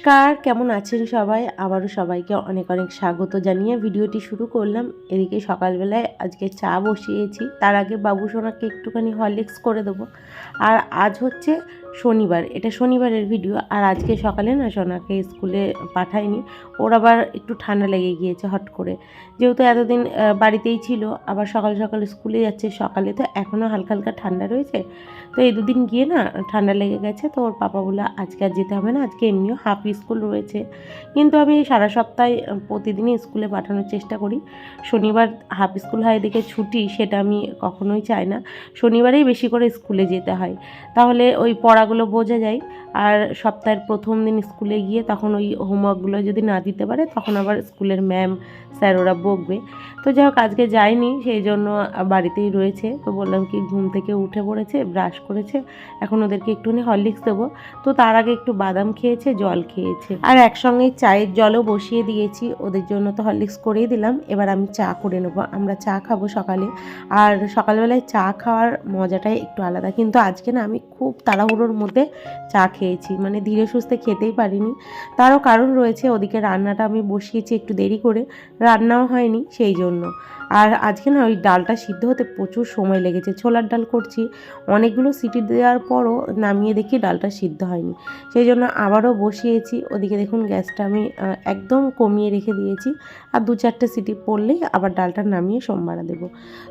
নমস্কার, কেমন আছেন সবাই? আবারও সবাইকে অনেক অনেক স্বাগত জানিয়ে ভিডিওটি শুরু করলাম। এদিকে সকালবেলায় আজকে চা বসিয়েছি। তার আগে বাবু সোনাকে একটুখানি হরলিক্স করে দেবো। আর আজ হচ্ছে শনিবার, এটা শনিবারের ভিডিও আর আজকে সকালে না সোনাকে স্কুলে পাঠায়নি। ওর আবার একটু ঠান্ডা লেগে গিয়েছে হট করে। যেহেতু এতদিন বাড়িতেই ছিল, আবার সকাল সকাল স্কুলে যাচ্ছে, সকালে তো এখনও হালকা হালকা ঠান্ডা রয়েছে। তো এই দুদিন গিয়ে না ঠান্ডা লেগে গেছে, তো ওর পাপা বলে আজকে আর যেতে হবে না, আজকে এমনিও হাফ স্কুল রয়েছে। কিন্তু আমি সারা সপ্তাহে প্রতিদিনই স্কুলে পাঠানোর চেষ্টা করি। শনিবার হাফ স্কুল হয় দেখে ছুটি, সেটা আমি কখনোই চাই না। শনিবারেই বেশি করে স্কুলে যেতে হয়। তাহলে ওই পড়াগুলো বোঝা যায়। আর সপ্তাহের প্রথম দিন স্কুলে গিয়ে তখন ওই হোমওয়ার্কগুলো যদি না দিতে পারে, তখন আবার স্কুলের ম্যাম, স্যার ওরা বকবে। তো যাই হোক, আজকে যায়নি সেই জন্য বাড়িতেই রয়েছে। তো বললাম কি, ঘুম থেকে উঠে পড়েছে, ব্রাশ করেছে। এখন ওদেরকে একটুখানি হরলিক্স দেবো। তো তার আগে একটু বাদাম খেয়েছে, জল খেয়েছে। আর একসঙ্গে চায়ের জলও বসিয়ে দিয়েছি। ওদের জন্য তো হরলিক্স করেই দিলাম। এবার আমি চা করে নেব। আমরা চা খাব সকালে। আর সকালবেলায় চা খাওয়ার মজাটাই একটু আলাদা। কিন্তু আজকে না, আমি খুব তাড়াহুড়োর মধ্যে চা খেয়েছি। মানে ধীরে সুস্থে খেতেই পারিনি। তারও কারণ রয়েছে, ওদিকে রান্নাটা আমি বসিয়েছি একটু দেরি করে। রান্নাও হয়নি সেই জন্য। আর আজকে না ওই ডালটা সিদ্ধ হতে প্রচুর সময় লেগেছে। ছোলার ডাল করছি। অনেকগুলো সিটি দেওয়ার পরও নামিয়ে দেখি ডালটা সিদ্ধ হয়নি। সেই জন্য আবারও বসিয়েছি। ওদিকে দেখুন গ্যাসটা আমি একদম কমিয়ে রেখে দিয়েছি। আর দু চারটে সিটি পড়লেই আবার ডালটা নামিয়ে সোমবারে দেবো।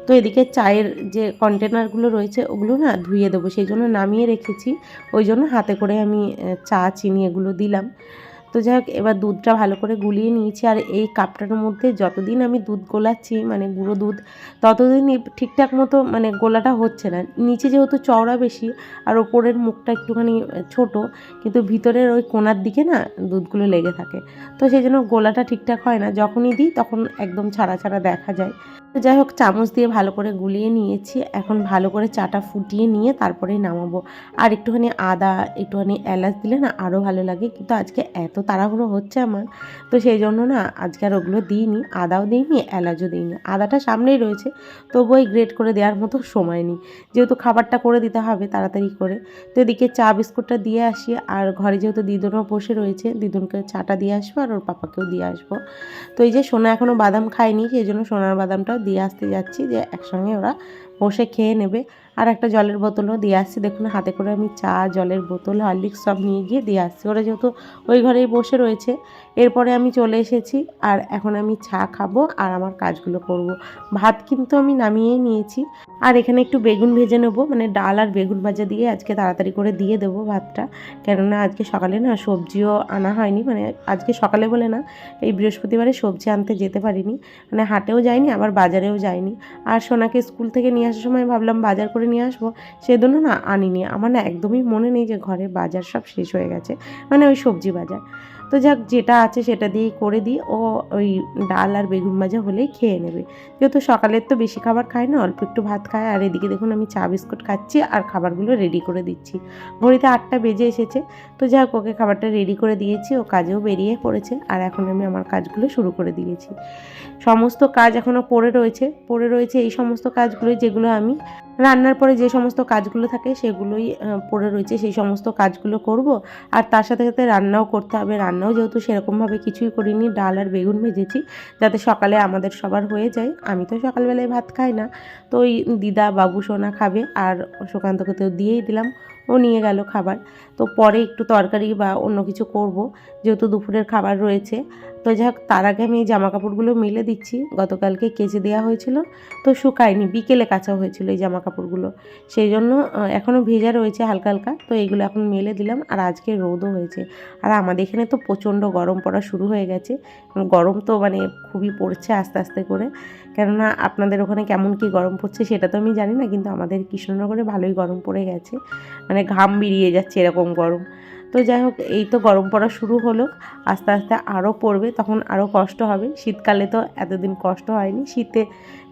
তো এদিকে চায়ের যে কন্টেনারগুলো রয়েছে, ওগুলো না ধুয়ে দেবো। সেই জন্য নামিয়ে রেখেছি। ওই জন্য হাতে করে আমি চা, চিনি এগুলো দিলাম। তো যাই হোক, এবার দুধটা ভালো করে গুলিয়ে নিয়েছি। আর এই কাপটার মধ্যে যতদিন আমি দুধ গোলাচ্ছি মানে গুঁড়ো দুধ, ততদিন ঠিকঠাক মতো মানে গোলাটা হচ্ছে না। নিচে যেহেতু চওড়া বেশি, আর ওপরের মুখটা একটুখানি ছোট, কিন্তু ভিতরের ওই কোনার দিকে না দুধগুলো লেগে থাকে। তো সেই জন্য গোলাটা ঠিকঠাক হয় না। যখনই দিই, তখন একদম ছাড়া ছাড়া দেখা যায়। যাই হোক, চামচ দিয়ে ভালো করে গুলিয়ে নিয়েছি। এখন ভালো করে চাটা ফুটিয়ে নিয়ে তারপরেই নামাবো। আর একটুখানি আদা, একটুখানি এলাচ দিলে না আরও ভালো লাগে। কিন্তু আজকে এত তাড়াহুড়ো হচ্ছে আমার। তো সেই জন্য না আজকে আর ওগুলো দিইনি। আদাও দিইনি, এলাচও দিইনি। আদাটা সামনেই রয়েছে। তবুও এই গ্রেট করে দেওয়ার মতো সময় নেই। যেহেতু খাবারটা করে দিতে হবে তাড়াতাড়ি করে। তো এদিকে চা বিস্কুটটা দিয়ে আসি। আর ঘরে যেহেতু দিদুনও বসে রয়েছে, দিদুনকে চাটা দিয়ে আসব আর ওর পাপাকেও দিয়ে আসব। তো এই যে সোনা এখনও বাদাম খায়নি, সেই জন্য সোনার বাদামটাও দিয়ে আসতে যাচ্ছি যে একসঙ্গে ওরা বসে খেয়ে নেবে। আর একটা জলের বোতলও দিয়ে আসছি। দেখুন, হাতে করে আমি চা, জলের বোতল, হরলিক্স সব নিয়ে গিয়ে দিয়ে আসছি। ওরা যেহেতু ওই ঘরেই বসে রয়েছে, এরপরে আমি চলে এসেছি আর এখন আমি চা খাব আর আমার কাজগুলো করব। ভাত কিন্তু আমি নামিয়েই নিয়েছি। আর এখানে একটু বেগুন ভেজে নেব মানে ডাল আর বেগুন ভাজা দিয়ে আজকে তাড়াতাড়ি করে দিয়ে দেবো ভাতটা। কেননা আজকে সকালে না সবজিও আনা হয়নি মানে আজকে সকালে বলে না, এই বৃহস্পতিবারে সবজি আনতে যেতে পারিনি। মানে হাটেও যায়নি আবার বাজারেও যায়নি আর সোনাকে স্কুল থেকে নিয়ে আসার সময় ভাবলাম বাজার করে নিয়ে আসব। সেজন্য না আনিনি। আমার না একদমই মনে নেই যে ঘরে বাজার সব শেষ হয়ে গেছে। মানে ওই সবজি বাজার। তো যাক, যেটা আছে সেটা দিয়েই করে দিই। ও ওই ডাল আর বেগুন ভাজা হলেই খেয়ে নেবে। যেহেতু সকালের তো বেশি খাবার খায় না, অল্প একটু ভাত খায়। আর এদিকে দেখুন আমি চা, বিস্কুট খাচ্ছি আর খাবারগুলো রেডি করে দিচ্ছি। ঘড়িতে আটটা বেজে এসেছে। তো যাক, ওকে খাবারটা রেডি করে দিয়েছি। ও কাজেও বেরিয়ে পড়েছে। আর এখন আমি আমার কাজগুলো শুরু করে দিয়েছি। সমস্ত কাজ এখনও পড়ে রয়েছে। পড়ে রয়েছে এই সমস্ত কাজগুলো যেগুলো আমি রান্নার পরে যে সমস্ত কাজগুলো থাকে সেগুলোই পড়ে রয়েছে, সেই সমস্ত কাজগুলো করব। আর তার সাথে সাথে রান্নাও করতে হবে। রান্নাও যেহেতু সেরকমভাবে কিছুই করিনি, ডাল আর বেগুন ভেজেছি যাতে সকালে আমাদের সবার হয়ে যায়। আমি তো সকালবেলায় ভাত খাই না। তো ওই দিদা, বাবু, সোনা খাবে। আর সুকান্তকে তো দিয়েই দিলাম। ও নিয়ে গেল খাবার। তো পরে একটু তরকারি বা অন্য কিছু করব, যেহেতু দুপুরের খাবার রয়েছে। তো যাক, তার আগে আমি জামা কাপড়গুলো মেলে দিচ্ছি। গতকালকে কেচে দেওয়া হয়েছিল, তো শুকায়নি। বিকেলে কাচা হয়েছিল এই জামা কাপড়গুলো সেই জন্য এখনও ভেজা রয়েছে হালকা হালকা। তো এইগুলো এখন মেলে দিলাম আর আজকে রোদও হয়েছে। আর আমাদের এখানে তো প্রচণ্ড গরম পড়া শুরু হয়ে গেছে। গরম তো মানে খুবই পড়ছে আস্তে আস্তে করে। কেননা আপনাদের ওখানে কেমন কি গরম পড়ছে সেটা তো আমি জানি না, কিন্তু আমাদের কৃষ্ণনগরে ভালোই গরম পড়ে গেছে। মানে ঘাম বেরিয়ে যাচ্ছে এরকম গরম তো যাই হোক, এই তো গরম পড়া শুরু হলো। আস্তে আস্তে আরও পড়বে, তখন আরও কষ্ট হবে। শীতকালে তো এতদিন কষ্ট হয়নি। শীতে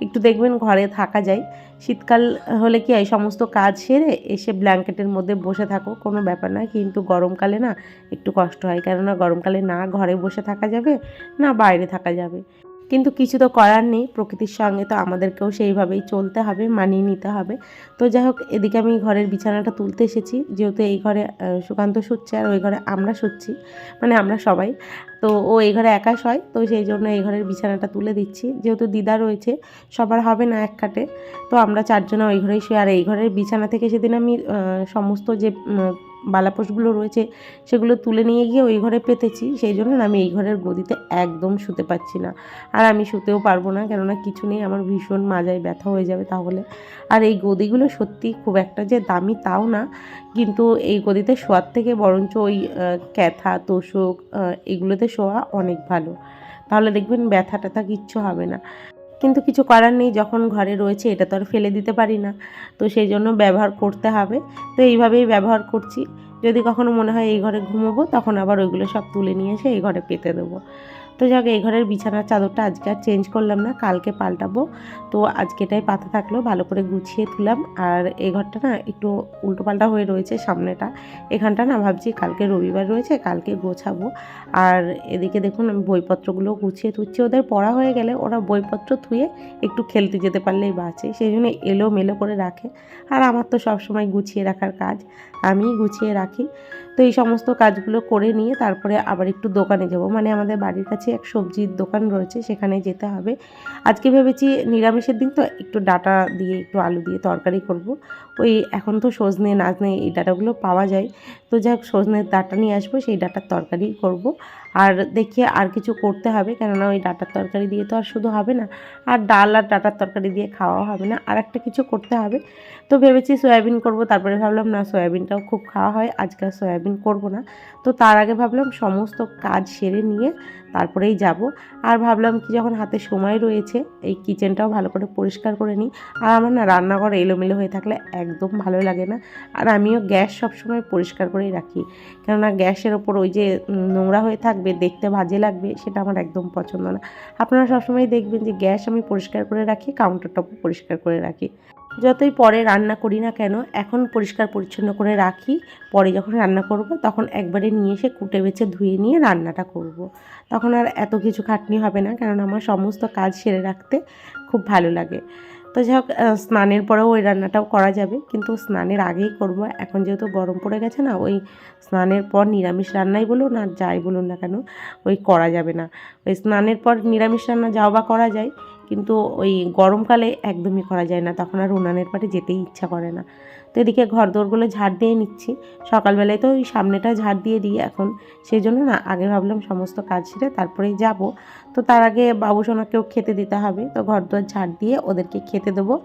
একটু দেখবেন ঘরে থাকা যায়। শীতকাল হলে কি এই সমস্ত কাজ সেরে এসে ব্ল্যাঙ্কেটের মধ্যে বসে থাকো, কোনো ব্যাপার না কিন্তু গরমকালে না একটু কষ্ট হয়। কেননা গরমকালে না ঘরে বসে থাকা যাবে, না বাইরে থাকা যাবে। কিন্তু কিছু তো করার নেই। প্রকৃতির সঙ্গে তো আমাদেরকেও সেইভাবেই চলতে হবে, মানিয়ে নিতে হবে। তো যাই হোক, এদিকে আমি ঘরের বিছানাটা তুলতে এসেছি। যেহেতু এই ঘরে সুকান্ত শুচ্ছে আর ওই ঘরে আমরা শুচ্ছি। মানে আমরা সবাই। তো ও এই ঘরে একা শয়, তো সেই জন্য এই ঘরের বিছানাটা তুলে দিচ্ছি। যেহেতু দিদা রয়েছে, সবার হবে না এক কাটে তো আমরা চারজনে ওই ঘরেই শুয়ে, আর এই ঘরের বিছানা থেকে সেদিন আমি সমস্ত যে বালাপোষগুলো রয়েছে, সেগুলো তুলে নিয়ে গিয়ে ওই ঘরে পেতেছি। সেই জন্য আমি এই ঘরের গদিতে একদম শুতে পারছি না। আর আমি শুতেও পারব না, কেননা কিছু নেই, আমার ভীষণ মাজায় ব্যথা হয়ে যাবে তাহলে। আর এই গদিগুলো সত্যি খুব একটা যে দামি তাও না, কিন্তু এই গদিতে শোয়ার থেকে বরঞ্চ ওই ক্যাথা, তোষক এগুলোতে শোয়া অনেক ভালো। তাহলে দেখবেন ব্যথা ট্যাথা কিচ্ছু হবে না। কিন্তু কিছু করার নেই, যখন ঘরে রয়েছে এটা তো আর ফেলে দিতে পারি না। তো সেই জন্য ব্যবহার করতে হবে। তো এইভাবেই ব্যবহার করছি। যদি কখনো মনে হয় এই ঘরে ঘুমোবো, তখন আবার ওইগুলো সব তুলে নিয়ে এসে এই ঘরে পেতে দেবো। তো যাক, এই ঘরের বিছানার চাদরটা আজকে আর চেঞ্জ করলাম না, কালকে পাল্টাবো। তো আজকে এটাই পাতা থাকল, ভালো করে গুছিয়ে তুলাম। আর এই ঘরটা না একটু উল্টোপাল্টা হয়ে রয়েছে সামনেটা। এখানটা না ভাবছি কালকে রবিবার রয়েছে, কালকে গোছাবো। আর এদিকে দেখুন, আমি বইপত্রগুলো গুছিয়ে তুচ্ছি ওদের পড়া হয়ে গেলে ওরা বইপত্র থুয়ে একটু খেলতে যেতে পারলেই বাঁচে। সেই জন্য এলো মেলো করে রাখে। আর আমার তো সবসময় গুছিয়ে রাখার কাজ, আমিই গুছিয়ে রাখি। তো এই সমস্ত কাজগুলো করে নিয়ে তারপরে আবার একটু দোকানে যাব। মানে আমাদের বাড়ির কাছে এক সবজির দোকান রয়েছে সেখানে যেতে হবে। আজকে ভেবেছি নিরামিষের দিন তো একটু ডাটা দিয়ে, একটু আলু দিয়ে তরকারি করব। ওই এখন তো সজনে, নাজনে এই ডাটাগুলো পাওয়া যায়। তো যাই হোক সজনের ডাটা নিয়ে আসব, সেই ডাটার তরকারি করব। আর দেখি আর কিছু করতে হবে, কেননা ওই ডাটার তরকারি দিয়ে তো আর শুধু হবে না, আর ডাল আর ডাটার তরকারি দিয়ে খাওয়া হবে না, আর একটা কিছু করতে হবে। তো ভেবেছি সয়াবিন করব, তারপরে ভাবলাম, না, সয়াবিনটাও খুব খাওয়া হয়, আজকাল সয়াবিন করব না। তো তার আগে ভাবলাম, সমস্ত কাজ সেরে নিয়ে তারপরেই যাব। আর ভাবলাম কি, যখন হাতে সময় রয়েছে, এই কিচেনটাও ভালো করে পরিষ্কার করে নিই। আর আমার না রান্নাঘর এলোমেলো হয়ে থাকলে একদম ভালো লাগে না। আর আমিও গ্যাস সবসময় পরিষ্কার করেই রাখি। কেননা গ্যাসের ওপর ওই যে নোংরা হয়ে থাকবে, দেখতে বাজে লাগবে, সেটা আমার একদম পছন্দ না। আপনারা সবসময় দেখবেন যে গ্যাস আমি পরিষ্কার করে রাখি কাউন্টার টপও পরিষ্কার করে রাখি। যতই পরে রান্না করি না কেন, এখন পরিষ্কার পরিচ্ছন্ন করে রাখি। পরে যখন রান্না করব, তখন একবারে নিয়ে এসে কুটে বেছে ধুয়ে নিয়ে রান্নাটা করব। তখন আর এত কিছু খাটনি হবে না কারণ আমার সমস্ত কাজ সেরে রাখতে খুব ভালো লাগে। তো যাই হোক স্নানের পরেও ওই রান্নাটাও করা যাবে। কিন্তু স্নানের আগেই করব। এখন যেহেতু গরম পড়ে গেছে না, ওই স্নানের পর নিরামিষ রান্নাই বলুন আর যাই বলুন না কেন, ওই করা যাবে না। ওই স্নানের পর নিরামিষ রান্না যাও বা করা যায়, কিন্তু ওই গরমকালে একদমই করা যায় না। তখন আর উনানের পাটে যেতেই ইচ্ছা করে না। তো এদিকে ঘর দোরগুলো ঝাড় দিয়ে নিচ্ছি। সকালবেলায় তো ওই সামনেটা ঝাড় দিয়ে দিই এখন। সেই জন্য না, আগে ভাবলাম সমস্ত কাজ সেরে তারপরেই যাব। তো তার আগে বাবু সোনাকেও খেতে দিতে হবে। তো ঘর দোর ঝাড় দিয়ে ওদেরকে খেতে দেবো।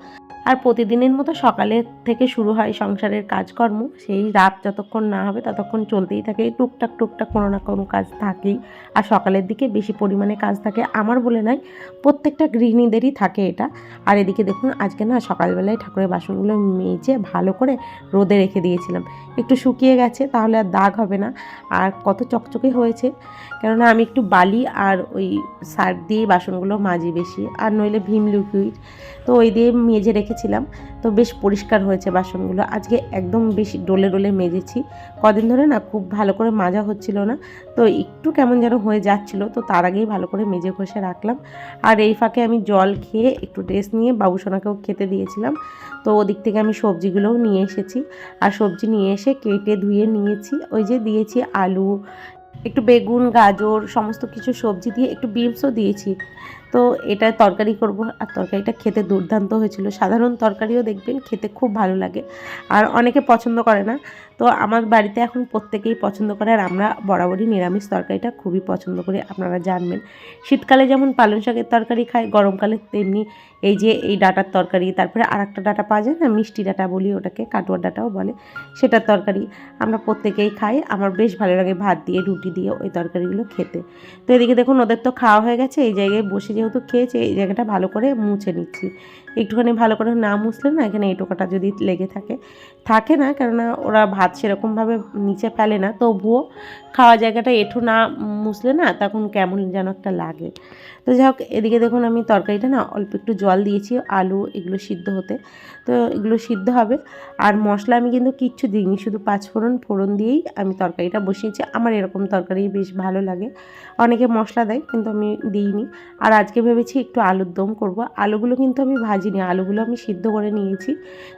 আর প্রতিদিনের মতো সকালের থেকে শুরু হয় সংসারের কাজকর্ম। সেই রাত যতক্ষণ না হবে ততক্ষণ চলতেই থাকে। টুকটাক টুকটাক কোনো না কোনো কাজ থাকেই। আর সকালের দিকে বেশি পরিমাণে কাজ থাকে। আমার বলে নয় প্রত্যেকটা গৃহিণীদেরই থাকে এটা। আর এদিকে দেখুন, আজকে না সকালবেলায় ঠাকুরের বাসনগুলো মেজে ভালো করে রোদে রেখে দিয়েছিলাম। একটু শুকিয়ে গেছে, তাহলে আর দাগ হবে না। আর কত চকচকে হয়েছে। কেননা আমি একটু বালি আর ওই সার্ফ দিয়ে বাসনগুলো মাজি বেশি। আর নইলে ভীম লিকুইড। তো ওই দিয়ে মেজে রেখেছিলাম। তো বেশ পরিষ্কার হয়েছে বাসনগুলো। আজকে একদম বেশি ডোলে ডোলে মেজেছি। কদিন ধরে না খুব ভালো করে মাজা হচ্ছিল না। তো একটু কেমন যেন হয়ে যাচ্ছিল। তো তার আগেই ভালো করে মেজে ঘষে রাখলাম। আর এই ফাঁকে আমি জল খেয়ে একটু রেস্ট নিয়ে বাবুসোনাকেও খেতে দিয়েছিলাম। তো ওদিক থেকে আমি সবজিগুলোও নিয়ে এসেছি। আর সবজি নিয়ে এসে কেটে ধুয়ে নিয়েছি। ওই যে দিয়েছি আলু, একটু বেগুন, গাজর, সমস্ত কিছু সবজি দিয়ে একটু বিনসও দিয়েছি। তো এটা তরকারি করব আর তরকারিটা খেতে দুর্দান্ত হয়েছিল। সাধারণ তরকারিও দেখবেন খেতে খুব ভালো লাগে। আর অনেকে পছন্দ করে না। তো আমার বাড়িতে এখন প্রত্যেকেই পছন্দ করে আর আমরা বরাবরই নিরামিষ তরকারিটা খুবই পছন্দ করি, আপনারা জানবেন। শীতকালে যেমন পালং শাকের তরকারি খাই, গরমকালে তেমনি এই যে এই ডাটার তরকারি, তারপরে আর একটা ডাটা পাওয়া যায় না, মিষ্টি ডাটা বলি ওটাকে কাটুয়া ডাটাও বলে, সেটার তরকারি আমরা প্রত্যেকেই খাই। আমার বেশ ভালো লাগে ভাত দিয়ে, রুটি দিয়ে ওই তরকারিগুলো খেতে। তো এদিকে দেখুন ওদের তো খাওয়া হয়ে গেছে, এই জায়গায় বসে যেহেতু খেয়েছে, এই জায়গাটা ভালো করে মুছে নিচ্ছি। একটুখানি ভালো করে না মুছলে না এখানে এই টোকাটা যদি লেগে থাকে থাকে না, কেননা ওরা ভাত সেরকমভাবে নিচে ফেলে না। তবুও খাওয়া জায়গাটা এঁঠো না মুছলে না তখন কেমন যেন একটা লাগে। তো যাই হোক, এদিকে দেখুন আমি তরকারিটা না অল্প একটু জল দিয়েছি, আলু এগুলো সিদ্ধ হতে। তো এগুলো সিদ্ধ হবে। আর মশলা আমি কিন্তু কিচ্ছু দিইনি, শুধু পাঁচ ফোড়ন ফোড়ন দিয়েই আমি তরকারিটা বসিয়েছি। আমার এরকম তরকারি বেশ ভালো লাগে। অনেকে মশলা দেয় কিন্তু আমি দিইনি। আর আজকে ভেবেছি একটু আলুর দম করব। আলুগুলো কিন্তু আমি ভাজিনি, আলুগুলো আমি সিদ্ধ করে নিয়েছি।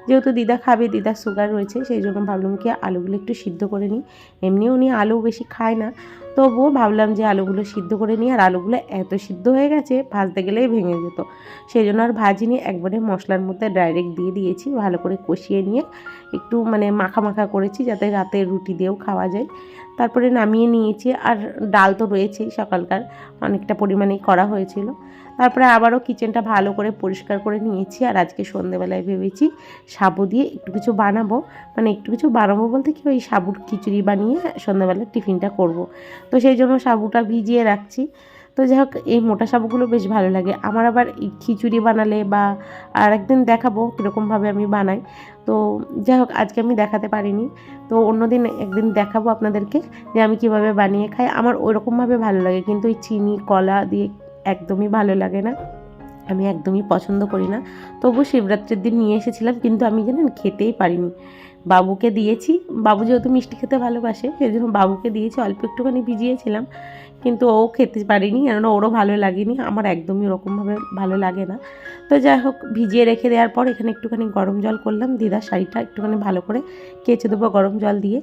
যেহেতু দিদা খাবে দিদার সুগার রয়েছে, সেই জন্য ভাবলাম কি আলুগুলো একটু সিদ্ধ করে নিই। এমনিও উনি আলু বেশি খায় না। তবুও ভাবলাম যে আলুগুলো সিদ্ধ করে নিয়ে আর আলুগুলো এত সিদ্ধ হয়ে গেছে, ভাজতে গেলেই ভেঙে যেত। সেই জন্য আর ভাজিনি, একবারে মশলার মধ্যে ডাইরেক্ট দিয়ে দিয়েছি, ভালো করে কষিয়ে নিয়ে একটু মানে মাখা মাখা করেছি যাতে রাতে রুটি দিয়েও খাওয়া যায়। তারপরে নামিয়ে নিয়েছি আর ডাল তো রয়েছেই সকালকার, অনেকটা পরিমাণেই করা হয়েছিল। তারপরে আবারও কিচেনটা ভালো করে পরিষ্কার করে নিয়েছি আর আজকে সন্ধেবেলায় ভেবেছি সাবু দিয়ে একটু কিছু বানাবো। মানে একটু কিছু বানাবো বলতে কি ওই সাবুর খিচুড়ি বানিয়ে সন্ধেবেলায় টিফিনটা করব। তো সেই জন্য সাবুটা ভিজিয়ে রাখছি। তো যাই হোক এই মোটা সাবুগুলো বেশ ভালো লাগে। আমার আবার খিচুড়ি বানালে বা আর একদিন দেখাবো কীরকমভাবে আমি বানাই। তো যাই হোক আজকে আমি দেখাতে পারিনি। তো অন্যদিন একদিন দেখাবো আপনাদেরকে যে আমি কীভাবে বানিয়ে খাই। আমার ওইরকমভাবে ভালো লাগে, কিন্তু ওই চিনি, কলা দিয়ে একদমই ভালো লাগে না। আমি একদমই পছন্দ করি না। তবু শিবরাত্রির দিন নিয়ে এসেছিলাম, কিন্তু আমি জানেন খেতেই পারিনি। বাবুকে দিয়েছি। বাবু যেহেতু মিষ্টি খেতে ভালোবাসে সেই জন্য বাবুকে দিয়েছি, অল্প একটুখানি ভিজিয়েছিলাম। কিন্তু ও খেতে পারিনি, কেননা ওরও ভালো লাগেনি। আমার একদমই ওরকমভাবে ভালো লাগে না। তো যাই হোক, ভিজিয়ে রেখে দেওয়ার পর এখানে একটুখানি গরম জল করলাম। দিদার শাড়িটা একটুখানি ভালো করে কেচে দেবো গরম জল দিয়ে।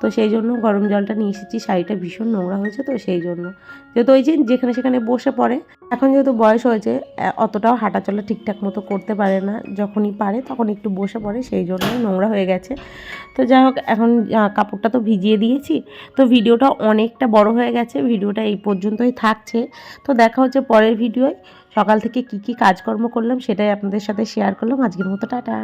তো সেই জন্য গরম জলটা নিয়ে এসেছি। শাড়িটা ভীষণ নোংরা হয়েছে তো সেই জন্য। যেহেতু ওই যে যেখানে সেখানে বসে পড়ে, এখন যেহেতু বয়স হয়েছে অতটাও হাঁটা চলা ঠিকঠাক মতো করতে পারে না। যখনই পারে তখন একটু বসে পড়ে, সেই জন্যই নোংরা হয়ে গেছে। তো যাই হোক, এখন কাপড়টা তো ভিজিয়ে দিয়েছি। তো ভিডিওটা অনেকটা বড় হয়ে গেছে, ভিডিওটা এই পর্যন্তই থাকছে। তো দেখা হচ্ছে পরের ভিডিওয়। সকাল থেকে কি কি কাজকর্ম করলাম সেটাই আপনাদের সাথে শেয়ার করলাম। আজকের মতো টাটা।